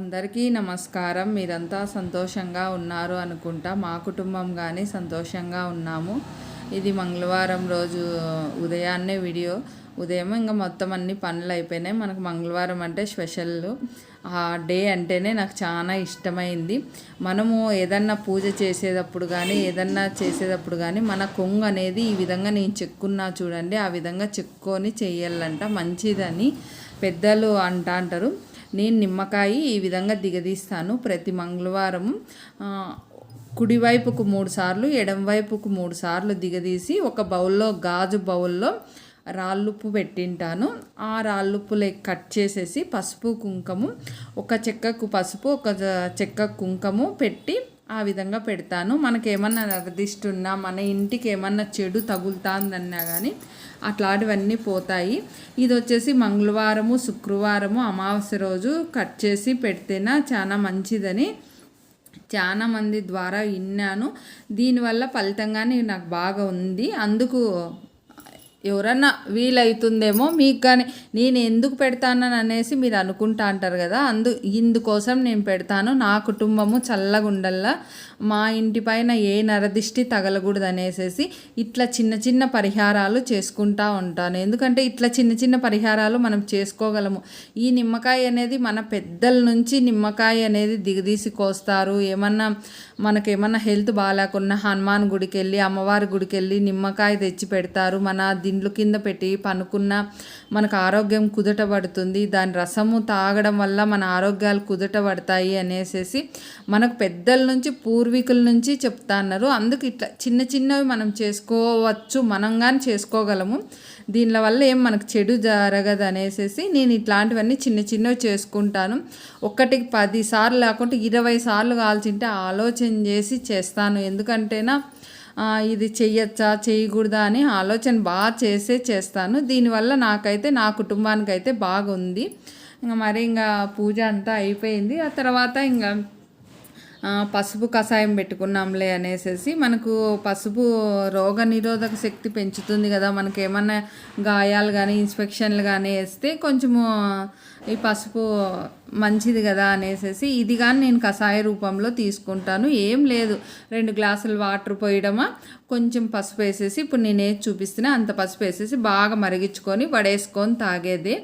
అందరికీ నమస్కారం. మీరంతా సంతోషంగా ఉన్నారు అనుకుంటా. మా కుటుంబం కానీ సంతోషంగా ఉన్నాము. ఇది మంగళవారం రోజు ఉదయాన్నే వీడియో. ఉదయం ఇంకా మొత్తం అన్ని పనులు అయిపోయినాయి. మనకు మంగళవారం అంటే స్పెషల్. ఆ డే అంటేనే నాకు చాలా ఇష్టమైంది. మనము ఏదన్నా పూజ చేసేటప్పుడు కానీ ఏదన్నా చేసేటప్పుడు కానీ మన కొంగు అనేది ఈ విధంగా నేను చెక్కున్నా చూడండి ఆ విధంగా చెక్కుని చేయాలంట మంచిదని పెద్దలు అంటా అంటారు. నేను నిమ్మకాయ ఈ విధంగా దిగదీస్తాను ప్రతి మంగళవారం. కుడివైపుకు మూడు సార్లు ఎడమవైపుకు మూడు సార్లు దిగదీసి ఒక బౌల్లో గాజు బౌల్లో రాళ్ళుప్పు పెట్టింటాను. ఆ రాళ్ళుప్పులే కట్ చేసేసి పసుపు కుంకము ఒక చెక్కకు పసుపు ఒక చెక్క కుంకము పెట్టి ఆ విధంగా పెడతాను. మనకేమన్నా నరదిష్టి ఉన్నా మన ఇంటికి ఏమన్నా చెడు తగులుతాందన్నా కానీ అట్లాంటివన్నీ పోతాయి. ఇది వచ్చేసి మంగళవారము శుక్రవారము అమావాస్య రోజు కట్ చేసి పెడితేనా చాలా మంచిదని చాలా మంది ద్వారా విన్నాను. దీనివల్ల ఫలితంగానే నాకు బాగా ఉంది. అందుకు ఎవరన్నా వీలవుతుందేమో మీకు కానీ నేను ఎందుకు పెడతానని అనేసి మీరు అనుకుంటా అంటారు కదా అందు ఇందుకోసం నేను పెడతాను నా కుటుంబము చల్లగుండల్లా మా ఇంటి పైన ఏ నరదిష్టి తగలకూడదు అనేసి ఇట్లా చిన్న చిన్న పరిహారాలు చేసుకుంటా ఉంటాను. ఎందుకంటే ఇట్లా చిన్న చిన్న పరిహారాలు మనం చేసుకోగలము. ఈ నిమ్మకాయ అనేది మన పెద్దల నుంచి నిమ్మకాయ అనేది దిగదీసి కోస్తారు. ఏమన్నా మనకేమన్నా హెల్త్ బాగాలేకున్నా హనుమాన్ గుడికి వెళ్ళి అమ్మవారి గుడికి వెళ్ళి నిమ్మకాయ తెచ్చి పెడతారు. మన దిండ్లు కింద పెట్టి పనుకున్న మనకు ఆరోగ్యం కుదుట పడుతుంది దాని రసము తాగడం వల్ల మన ఆరోగ్యాలు కుదుట పడతాయి అనేసి మనకు పెద్దల నుంచి పూర్వీకుల నుంచి చెప్తా అన్నారు. అందుకు ఇట్లా చిన్న చిన్నవి మనం చేసుకోవచ్చు మనం కానీ చేసుకోగలము. దీనివల్ల వల్ల ఏం మనకు చెడు జరగదు అనేసి నేను ఇట్లాంటివన్నీ చిన్న చిన్నవి చేసుకుంటాను. ఒక్కటికి పది సార్లు లేకుంటే ఇరవై సార్లు కాల్చింటే ఆలోచన చేసి చేస్తాను. ఎందుకంటేనా ఇది చెయ్యొచ్చా చేయకూడదా అని ఆలోచన బాగా చేసే చేస్తాను. దీనివల్ల నాకైతే నా కుటుంబానికి అయితే బాగుంది. ఇంకా మరి ఇంకా పూజ అంతా అయిపోయింది. ఆ తర్వాత ఇంకా పసుపు కషాయం పెట్టుకున్నాంలే అనేసి మనకు పసుపు రోగ నిరోధక శక్తి పెంచుతుంది కదా. మనకేమన్నా గాయాలు కానీ ఇన్స్పెక్షన్లు కానీ వేస్తే కొంచెము ఈ పసుపు మంచిది కదా అనేసి ఇది కానీ నేను కషాయ రూపంలో తీసుకుంటాను. ఏం లేదు. రెండు గ్లాసులు వాటర్ పోయడమా? కొంచెం పసుపు వేసేసి ఇప్పుడు నేను ఏది చూపిస్తున్నా అంత పసుపు వేసేసి బాగా మరిగించుకొని వడేసుకొని తాగేది.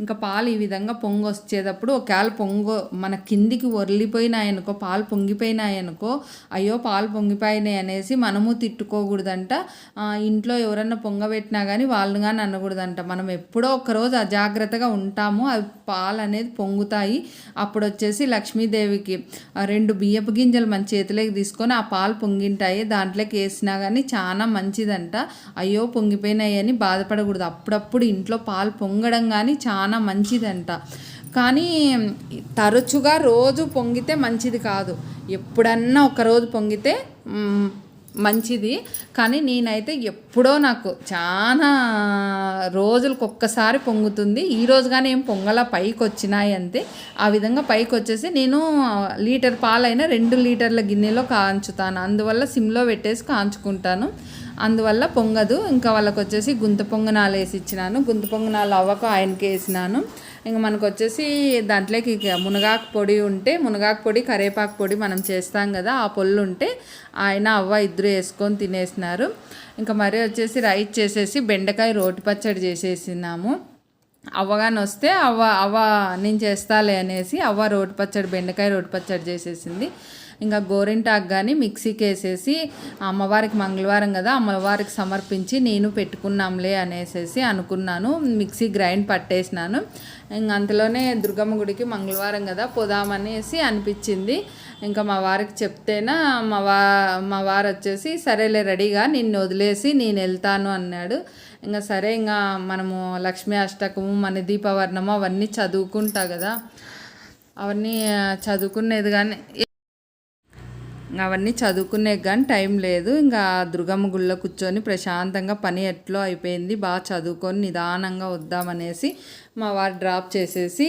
ఇంకా పాలు ఈ విధంగా పొంగు వచ్చేటప్పుడు ఒకవేళ పొంగు మన కిందికి వరిలిపోయినాయనుకో పాలు పొంగిపోయినాయనుకో అయ్యో పాలు పొంగిపోయినాయి అనేసి మనము తిట్టుకోకూడదంట. ఇంట్లో ఎవరన్నా పొంగబెట్టినా కానీ వాళ్ళు కానీ అనకూడదంట. మనం ఎప్పుడో ఒకరోజు అజాగ్రత్తగా ఉంటాము. అవి పాలు అనేది పొంగుతాయి. అప్పుడు వచ్చేసి లక్ష్మీదేవికి రెండు బియ్యపు గింజలు మన చేతిలోకి తీసుకొని ఆ పాలు పొంగింటాయి. దాంట్లోకి వేసినా కానీ చాలా మంచిదంట. అయ్యో పొంగిపోయినాయి అని బాధపడకూడదు. అప్పుడప్పుడు ఇంట్లో పాలు పొంగడం కానీ చాలా మంచిదంట. కానీ తరచుగా రోజు పొంగితే మంచిది కాదు. ఎప్పుడన్నా ఒకరోజు పొంగితే మంచిది. కానీ నేనైతే ఎప్పుడో నాకు చాలా రోజులకు ఒక్కసారి పొంగుతుంది. ఈ రోజుగానే కానీ ఏం పొంగల పైకి వచ్చినాయి అంతే. ఆ విధంగా పైకి వచ్చేసి నేను లీటర్ పాలైనా రెండు లీటర్ల గిన్నెలో కాంచుతాను. అందువల్ల సిమ్లో పెట్టేసి కాంచుకుంటాను. అందువల్ల పొంగదు. ఇంకా వాళ్ళకి వచ్చేసి గుంత పొంగనాలు వేసి ఇచ్చినాను. గుంత పొంగనాలు అవ్వక ఆయనకి వేసినాను. ఇంకా మనకు వచ్చేసి దాంట్లోకి మునగాకు పొడి ఉంటే మునగాకు పొడి కరేపాకు పొడి మనం చేస్తాం కదా ఆ పొల్లు ఉంటే ఆయన అవ్వ ఇద్దరు వేసుకొని తినేసినారు. ఇంకా మరి వచ్చేసి రైస్ చేసేసి బెండకాయ రోటి పచ్చడి చేసేసినాము. అవ్వగాని వస్తే అవ్వ అవ్వ నేను చేస్తాలే అనేసి అవ్వ రోటి పచ్చడి బెండకాయ రోటి పచ్చడి చేసేసింది. ఇంకా గోరింటాకు కానీ మిక్సీకి వేసేసి అమ్మవారికి మంగళవారం కదా అమ్మవారికి సమర్పించి నేను పెట్టుకున్నాంలే అనేసి అనుకున్నాను. మిక్సీ గ్రైండ్ పట్టేసినాను. ఇంక అంతలోనే దుర్గమ్మ గుడికి మంగళవారం కదా పోదామనేసి అనిపించింది. ఇంకా మా వారికి చెప్తేనా మా వా మా వారు వచ్చేసి సరేలే రెడీగా నిన్ను వదిలేసి నేను వెళ్తాను అన్నాడు. ఇంకా సరే ఇంకా మనము లక్ష్మీ అష్టకము మన దీపవర్ణము అవన్నీ చదువుకుంటా కదా. అవన్నీ చదువుకునేది కానీ అవన్నీ చదువుకునే కానీ టైం లేదు. ఇంకా దుర్గమ్మ గుళ్ళో కూర్చొని ప్రశాంతంగా పని ఎట్లో అయిపోయింది. బాగా చదువుకొని నిదానంగా వద్దామనేసి మా వారు డ్రాప్ చేసేసి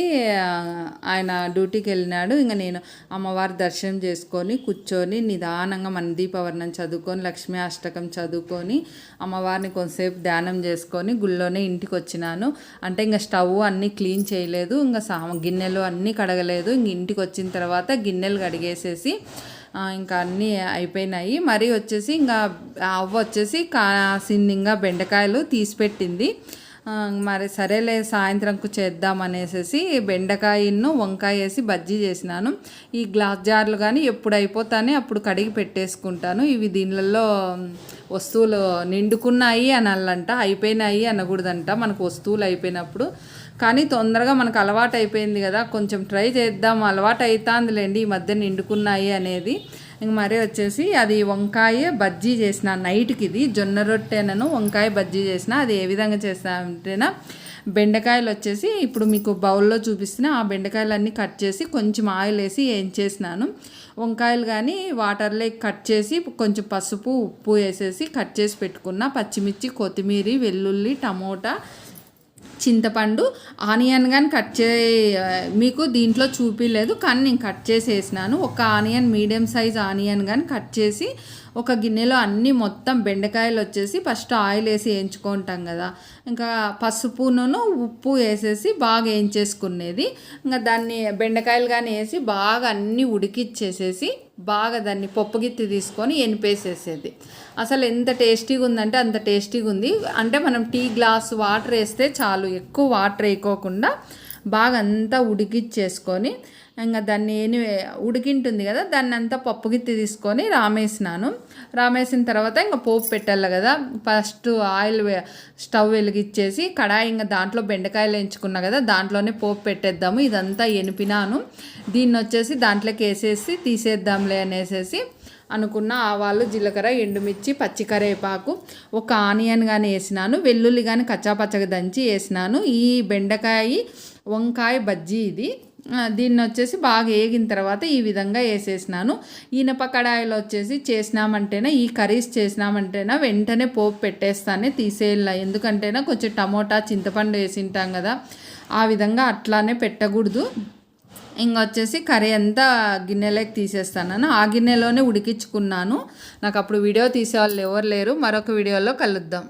ఆయన డ్యూటీకి వెళ్ళినాడు. ఇంకా నేను అమ్మవారి దర్శనం చేసుకొని కూర్చొని నిదానంగా మన దీపవర్ణం చదువుకొని లక్ష్మీ అష్టకం చదువుకొని అమ్మవారిని కొంతసేపు ధ్యానం చేసుకొని గుళ్ళోనే ఇంటికి వచ్చినాను. అంటే ఇంకా స్టవ్ అన్నీ క్లీన్ చేయలేదు. ఇంకా సా గిన్నెలు అన్నీ కడగలేదు. ఇంక ఇంటికి వచ్చిన తర్వాత గిన్నెలు కడిగేసేసి ఇంకా అన్నీ అయిపోయినాయి. మరి వచ్చేసి ఇంకా అవ్వ వచ్చేసి కాసిన్నింగా బెండకాయలు తీసి పెట్టింది మరి సరేలే సాయంత్రంకు చేద్దాం అనేసి బెండకాయను వంకాయ వేసి బజ్జీ చేసినాను. ఈ గ్లాస్ జార్లు కానీ ఎప్పుడు అయిపోతానే అప్పుడు కడిగి పెట్టేసుకుంటాను. ఇవి దీనిలలో వస్తువులు నిండుకున్నాయి అనాలంట అయిపోయినాయి అనకూడదంట. మనకు వస్తువులు అయిపోయినప్పుడు కానీ తొందరగా మనకు అలవాటు అయిపోయింది కదా కొంచెం ట్రై చేద్దాం అలవాటు అవుతుందిలేండి ఈ మధ్య నిండుకున్నాయి అనేది. ఇంక మరి వచ్చేసి అది వంకాయ బజ్జీ చేసిన నైట్కి ఇది జొన్న రొట్టెనను వంకాయ బజ్జీ చేసిన అది ఏ విధంగా చేస్తా అంటేనా బెండకాయలు వచ్చేసి ఇప్పుడు మీకు బౌల్లో చూపిస్తున్న ఆ బెండకాయలన్నీ కట్ చేసి కొంచెం ఆయిల్ వేసి ఏం చేసినాను వంకాయలు కానీ వాటర్లో కట్ చేసి కొంచెం పసుపు ఉప్పు వేసేసి కట్ చేసి పెట్టుకున్న పచ్చిమిర్చి కొత్తిమీర వెల్లుల్లి టమోటా చింతపండు ఆనియన్ కానీ కట్ చే మీకు దీంట్లో చూపించలేదు కానీ నేను కట్ చేసి వేసినాను ఒక ఆనియన్ మీడియం సైజ్ ఆనియన్ కానీ కట్ చేసి ఒక గిన్నెలో అన్నీ మొత్తం బెండకాయలు వచ్చేసి ఫస్ట్ ఆయిల్ వేసి వేయించుకుంటాం కదా. ఇంకా పసుపును ఉప్పు వేసేసి బాగా వేయించేసుకునేది. ఇంకా దాన్ని బెండకాయలు కానీ వేసి బాగా అన్నీ ఉడికిచ్చేసేసి బాగా దాన్ని పప్పు గిత్తి తీసుకొని ఎనిపేసేసేది. అసలు ఎంత టేస్టీగా ఉందంటే అంత టేస్టీగా ఉంది. అంటే మనం టీ గ్లాస్ వాటర్ వేస్తే చాలు ఎక్కువ వాటర్ వేయకోకుండా బాగా అంతా ఉడికిచ్చేసుకొని ఇంకా దాన్ని ఏని ఉడికింటుంది కదా దాన్ని అంతా పప్పు గిత్తి తీసుకొని రామేసినాను. రామేసిన తర్వాత ఇంకా పోపు పెట్టాలి కదా ఫస్ట్ ఆయిల్ స్టవ్ వెలిగించేసి కడాయి ఇంకా దాంట్లో బెండకాయలు ఎంచుకున్నా కదా దాంట్లోనే పోపు పెట్టేద్దాము. ఇదంతా ఎనిపినాను. దీన్ని వచ్చేసి దాంట్లోకి వేసేసి తీసేద్దాంలే అనేసేసి అనుకున్న ఆవాలు జీలకర్ర ఎండుమిర్చి పచ్చికరేపాకు ఒక ఆనియన్ కానీ వేసినాను వెల్లుల్లి కానీ కచ్చాపచ్చగా దంచి వేసినాను. ఈ బెండకాయ వంకాయ బజ్జీ ఇది. దీన్ని వచ్చేసి బాగా వేగిన తర్వాత ఈ విధంగా వేసేసినాను. ఈనప కడాయిలో వచ్చేసి చేసినామంటేనే ఈ కర్రీస్ చేసినామంటేనా వెంటనే పోపు పెట్టేస్తానే తీసేయాల ఎందుకంటేనా కొంచెం టమోటా చింతపండు వేసింటాం కదా. ఆ విధంగా అట్లానే పెట్టకూడదు. ఇంకా వచ్చేసి కర్రీ అంతా గిన్నెలోకి తీసేస్తాను ఆ గిన్నెలోనే ఉడికించుకున్నాను. నాకు అప్పుడు వీడియో తీసేవాళ్ళు ఎవరు లేరు. మరొక వీడియోలో కలుద్దాం.